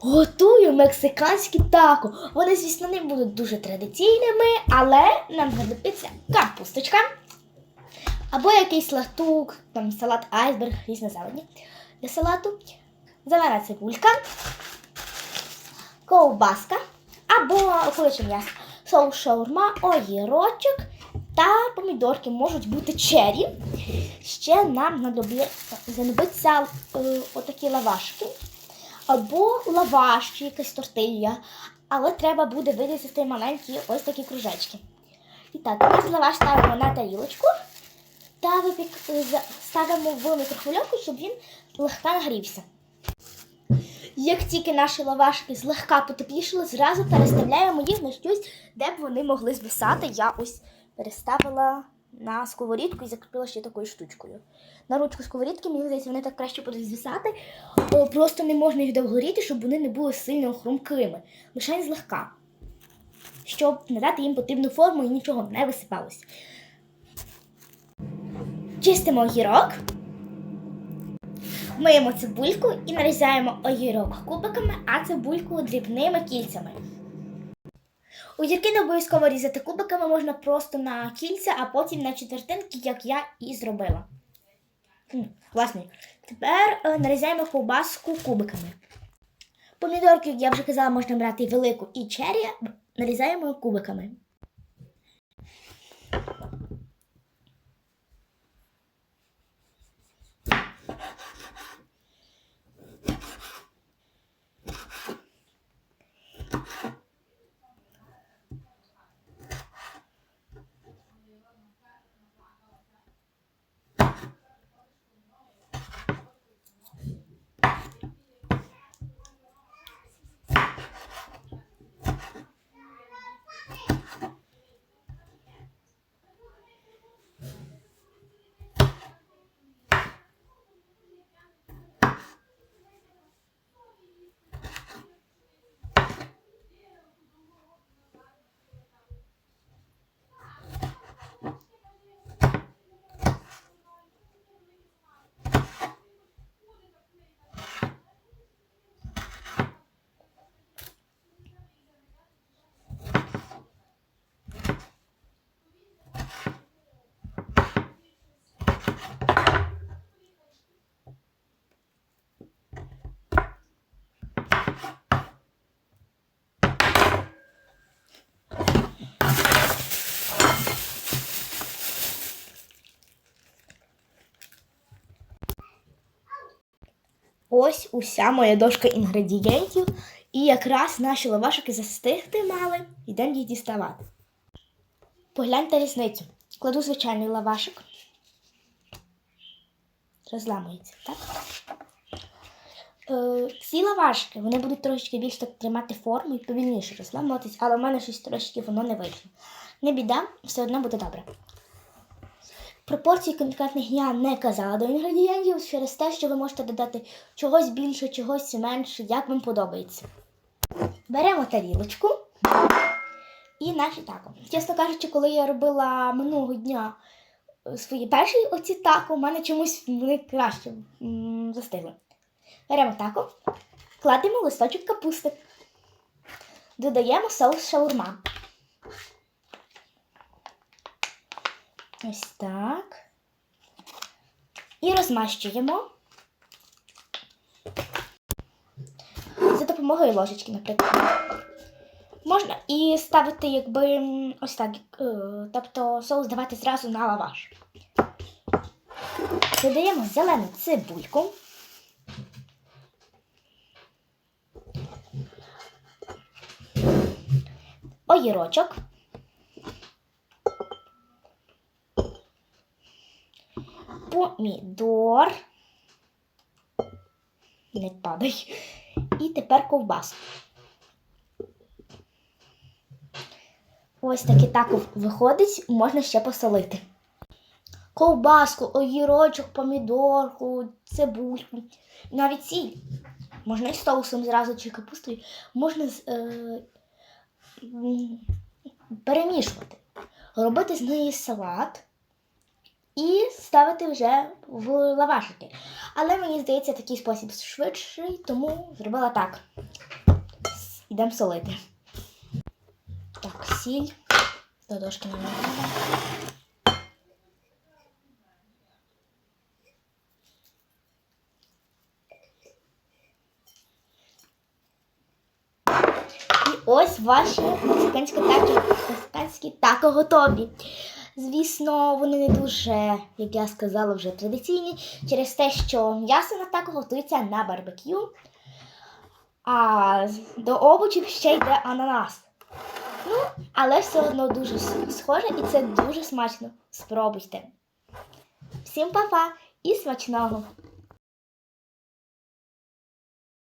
Готую мексиканські тако. Вони, звісно, не будуть дуже традиційними, але нам знадобиться капусточка. Або якийсь латук, там салат айсберг, різні зелені для салату. Зелена цибулька, ковбаска або куряче м'ясо, соус шаурма, огірочок та помідорки можуть бути чері. Ще нам знадобиться е, отакі лавашки або лаваш чи якась тортилья, але треба буде вирізати маленькі ось такі кружечки. І так, ми лаваш ставимо на тарілочку та випік... ставимо в мікрохвильовку, щоб він легка нагрівся. Як тільки наші лавашки злегка потеплішали, зразу переставляємо їх на щось, де б вони могли звисати. Я ось переставила на сковорідку і закріпила ще такою штучкою. На ручку сковорідки, мені здається, вони так краще будуть звисати. О, Просто не можна їх довгоріти, щоб вони не були сильно хрумкими. Лише злегка. Щоб надати їм потрібну форму і нічого не висипалося. Чистимо огірок. Миємо цибульку і нарізаємо огірок кубиками, а цибульку дрібними кільцями. Огірки не обов'язково різати кубиками, можна просто на кільця, а потім на четвертинки, як я і зробила. Власне, тепер е, нарізаємо ковбаску кубиками. Помідорки, як я вже казала, можна брати велику і чері, нарізаємо кубиками. Ось уся моя дошка інгредієнтів. І якраз наші лавашики застигти мали, йдемо їх діставати. Погляньте різницю. Кладу звичайний лавашик. Розламується, так? Е, ці лавашки вони будуть трошечки більш так тримати форму і повільніше розламуватись, але в мене щось трошечки воно не вийшло. Не біда, все одно буде добре. Пропорції конкретних я не казала до інгредієнтів через те, що ви можете додати чогось більше, чогось менше, як вам подобається. Беремо тарілочку і наші тако. Чесно кажучи, коли я робила минулого дня е, свої перші оці тако, у мене чомусь вони краще застигли. Беремо тако, кладемо листочок капусти, додаємо соус шаурма. Ось так. І розмащуємо. За допомогою ложечки, наприклад. Можна і ставити, якби ось так. е, Тобто соус давати зразу на лаваш. Додаємо зелену цибульку. Огірочок. Помідор. Не падай. І тепер ковбасу. Ось таки так виходить, можна ще посолити. Ковбаску, огірочок, помідорку, цибульку. Навіть сіль. Можна і соусом зразу чи капустою. Можна е, перемішувати. Робити з неї салат і ставити вже в лавашики. Але мені здається, такий спосіб швидший, тому зробила так. йдемо солити. Так, сіль. До дошки нам. І ось ваші мексиканські тако готові. Звісно, вони не дуже, як я сказала, вже традиційні, через те, що м'ясо на тако готується на барбекю, а до овочів ще йде ананас. Ну, але все одно дуже схоже і це дуже смачно. Спробуйте. Всім па-па і смачного!